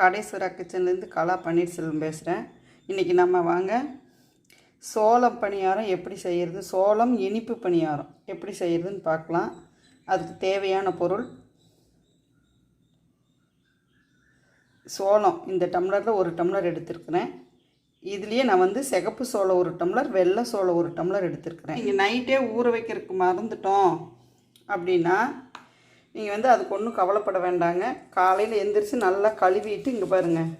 கடைசுரா கிச்சன்லேருந்து கலா பன்னீர்செல்வம் பேசுகிறேன். இன்றைக்கி நம்ம வாங்க சோளம் பணியாரம் எப்படி செய்கிறது சோளம் இனிப்பு பணியாரம் எப்படி செய்கிறதுன்னு பார்க்கலாம். அதுக்கு தேவையான பொருள் சோளம். இந்த டம்ளரில் ஒரு டம்ளர் எடுத்திருக்கிறேன். இதுலேயே நான் வந்து சிகப்பு சோளம் ஒரு டம்ளர் வெள்ளை சோளம் ஒரு டம்ளர் எடுத்திருக்கிறேன். இங்கே நைட்டே ஊற வைக்கிறதுக்கு மறந்துட்டோம் அப்படின்னா நீங்கள் வந்து அதுக்கு ஒன்றும் கவலைப்பட வேண்டாங்க. காலையில் எந்திரிச்சு நல்லா கழுவிட்டு இங்கே பாருங்கள்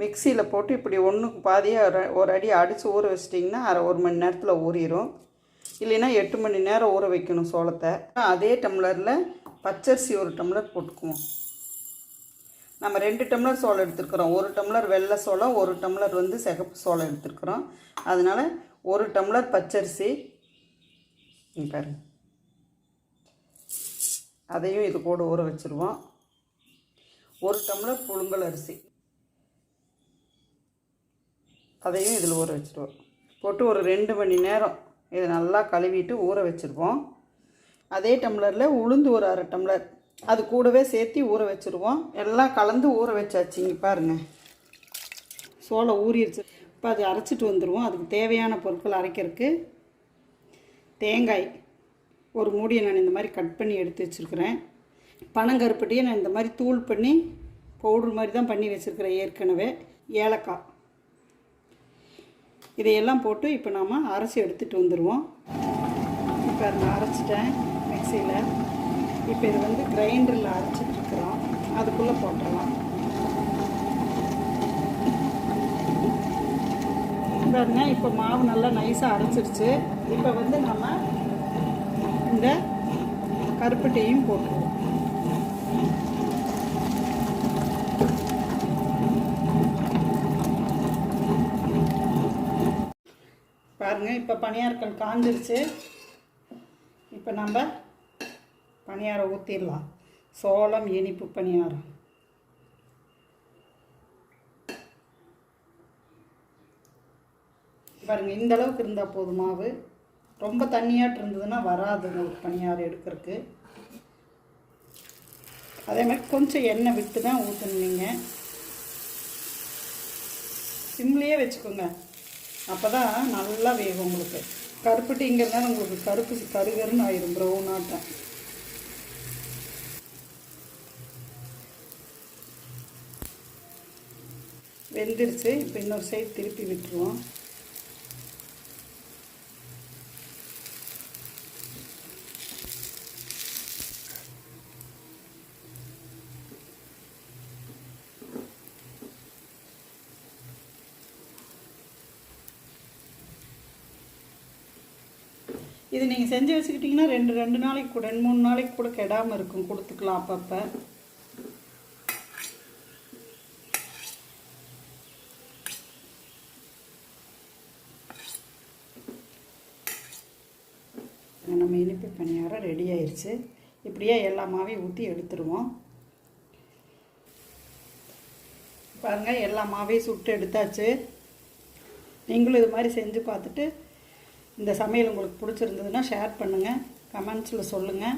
மிக்சியில் போட்டு இப்படி ஒன்றுக்கு பாதியாக ஒரு ஒரு அடி அடித்து ஊற வச்சிட்டிங்கன்னா அரை ஒரு மணி நேரத்தில் ஊறிடும் இல்லைன்னா எட்டு மணி நேரம் ஊற வைக்கணும் சோளத்தை. அதே டம்ளரில் பச்சரிசி ஒரு டம்ளர் போட்டுக்குவோம். நம்ம ரெண்டு டம்ளர் சோளம் எடுத்துருக்குறோம். ஒரு டம்ளர் வெள்ளை சோளம் ஒரு டம்ளர் வந்து சிகப்பு சோளம் எடுத்துருக்குறோம். அதனால் ஒரு டம்ளர் பச்சரிசி. பாருங்கள் அதையும் இது கூட ஊற வச்சுருவோம். ஒரு டம்ளர் புழுங்கல் அரிசி. அதையும் இதில் ஊற வச்சுருவோம். போட்டு ஒரு ரெண்டு மணி நேரம் இதை நல்லா கழுவிட்டு ஊற வச்சுருவோம். அதே டம்ளரில் உளுந்து ஒரு அரை டம்ளர். அது கூடவே சேர்த்து ஊற வச்சுருவோம். எல்லாம் கலந்து ஊற வச்சாச்சு இங்கே பாருங்கள் சோளம் ஊறிடுச்சு இப்போ அது அரைச்சிட்டு வந்துடுவோம் அதுக்கு தேவையான பொருட்கள் அரைக்கிறதுக்கு. தேங்காய். ஒரு மூடியை நான் இந்த மாதிரி கட் பண்ணி எடுத்து வச்சுருக்கிறேன். பனங்கருப்பட்டியை நான் இந்த மாதிரி தூள் பண்ணி பவுடர் மாதிரி தான் பண்ணி வச்சுருக்கிறேன் ஏற்கனவே. ஏலக்காய். இதையெல்லாம் போட்டு இப்போ நாம் அரைச்சி எடுத்துகிட்டு வந்துடுவோம் இப்போ நான் அரைச்சிட்டேன் மிக்சியில். இப்போ இது வந்து கிரைண்டரில் அரைச்சிட்ருக்குறோம் அதுக்குள்ளே போட்டுடலாம். பாருங்க இப்போ மாவு நல்லா நைஸாக அரைச்சிருச்சு. இப்போ வந்து நம்ம இந்த கருப்பட்டையும் போட்டுருவோம் பாருங்க இப்போ பணியாரக்கல் காஞ்சிருச்சு. இப்போ நம்ம பணியாரம் ஊற்றிடலாம் சோளம் இனிப்பு பணியாரம். பாருங்க இந்த அளவுக்கு இருந்தால் போதும் மாவு. ரொம்ப தண்ணியாட்டு இருந்ததுன்னா வராது உங்களுக்கு பணியாரம் எடுக்கிறதுக்கு. அதே மாதிரி கொஞ்சம் எண்ணெய் விட்டு தான் ஊற்றணும் நீங்கள் சிம்லேயே வச்சுக்கோங்க. அப்போ தான் நல்லா வேகும் உங்களுக்கு. கருப்பட்டிங்கிறதுனால உங்களுக்கு கருப்பு கருகருன்னு ஆயிரும் ப்ரௌன் ஆட்டம். வெந்துருச்சு. இப்போ இன்னொரு சைடு திருப்பி விட்டுருவோம். இது நீங்கள் செஞ்சு வச்சுக்கிட்டிங்கன்னா ரெண்டு ரெண்டு நாளைக்கு கூட ரெண்டு மூணு நாளைக்கு கூட கெடாமல் இருக்கும். கொடுத்துக்கலாம் அப்பப்போ. நம்ம இனிப்பு பணியாரம் ரெடி ஆயிடுச்சு இப்படியே எல்லா மாவையும் ஊற்றி எடுத்துருவோம். பாருங்கள் எல்லா மாவையும் சுட்டு எடுத்தாச்சு. நீங்களும் இது மாதிரி செஞ்சு பார்த்துட்டு இந்த சமையல் உங்களுக்கு பிடிச்சிருந்ததுன்னா ஷேர் பண்ணுங்கள் கமெண்ட்ஸில் சொல்லுங்கள்